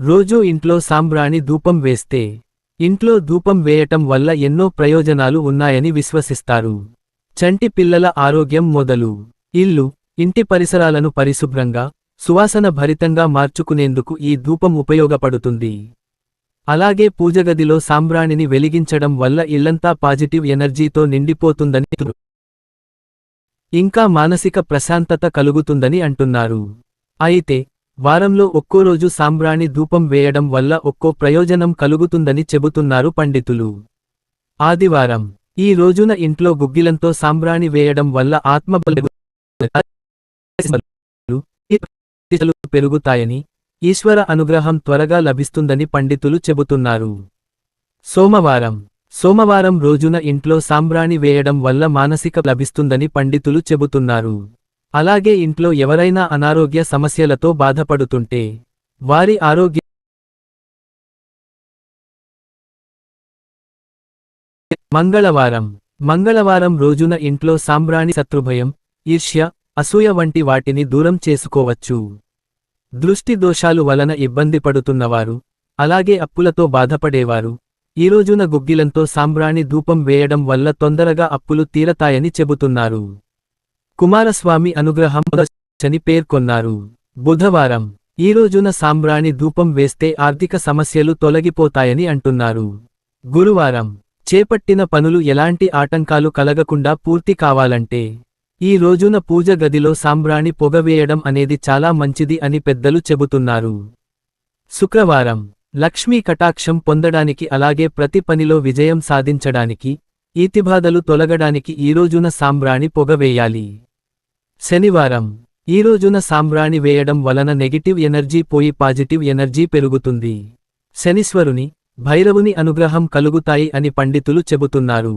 రోజూ ఇంట్లో సాంబ్రాణి ధూపం వేస్తే ఇంట్లో ధూపం వేయటం వల్ల ఎన్నో ప్రయోజనాలు ఉన్నాయని విశ్వసిస్తారు. చంటి పిల్లల ఆరోగ్యం మొదలు. ఇల్లు ఇంటి పరిసరాలను పరిశుభ్రంగా సువాసన భరితంగా మార్చుకునేందుకు ఈ ధూపం ఉపయోగపడుతుంది. అలాగే పూజగదిలో సాంబ్రాణిని వెలిగించడం వల్ల ఇల్లంతా పాజిటివ్ ఎనర్జీతో నిండిపోతుందని ఇంకా మానసిక ప్రశాంతత కలుగుతుందని అంటున్నారు. అయితే వారంలో ఒక్కో రోజు సాంబ్రాణి ధూపం వేయడం వల్ల ఒక్కో ప్రయోజనం కలుగుతుందని చెబుతున్నారు పండితులు. ఆదివారం. ఈ రోజున ఇంట్లో గుగ్గిలంతో సాంబ్రాణి వేయడం వల్ల ఆత్మబలు పెరుగుతాయని ఈశ్వర అనుగ్రహం త్వరగా లభిస్తుందని పండితులు చెబుతున్నారు. సోమవారం. సోమవారం రోజున ఇంట్లో సాంబ్రాణి వేయడం వల్ల మానసిక లభిస్తుందని పండితులు చెబుతున్నారు. అలాగే ఇంట్లో ఎవరైనా అనారోగ్య సమస్యలతో బాధపడుతుంటే వారి ఆరోగ్య మంగళవారం. మంగళవారం రోజున ఇంట్లో సాంబ్రాణి శత్రుభయం ఈర్ష్య అసూయ వంటి వాటిని దూరం చేసుకోవచ్చు. దృష్టి దోషాలు వలన ఇబ్బంది పడుతున్నవారు అలాగే అప్పులతో బాధపడేవారు ఈ రోజున గుగ్గిలంతో సాంబ్రాణి ధూపం వేయడం వల్ల తొందరగా అప్పులు తీరతాయని చెబుతున్నారు. కుమారస్వామి అనుగ్రహం చని పేర్కొన్నారు. బుధవారం ఈ రోజున సాంబ్రాణి ధూపం వేస్తే ఆర్థిక సమస్యలు తొలగిపోతాయని అంటున్నారు. గురువారం చేపట్టిన పనులు ఎలాంటి ఆటంకాలు కలగకుండా పూర్తి కావాలంటే ఈ రోజున పూజ గదిలో సాంబ్రాణి పొగవేయడం అనేది చాలా మంచిది అని పెద్దలు చెబుతున్నారు. శుక్రవారం లక్ష్మీ కటాక్షం పొందడానికి అలాగే ప్రతి పనిలో విజయం సాధించడానికి ఈతిబాధలు తొలగడానికి ఈ రోజున సాంబ్రాణి పొగవేయాలి శనివారం. ఈ రోజున సాంబ్రాణి వేయడం వలన నెగిటివ్ ఎనర్జీ పోయి పాజిటివ్ ఎనర్జీ పెరుగుతుంది. శనీశ్వరుని భైరవుని అనుగ్రహం కలుగుతాయి అని పండితులు చెబుతున్నారు.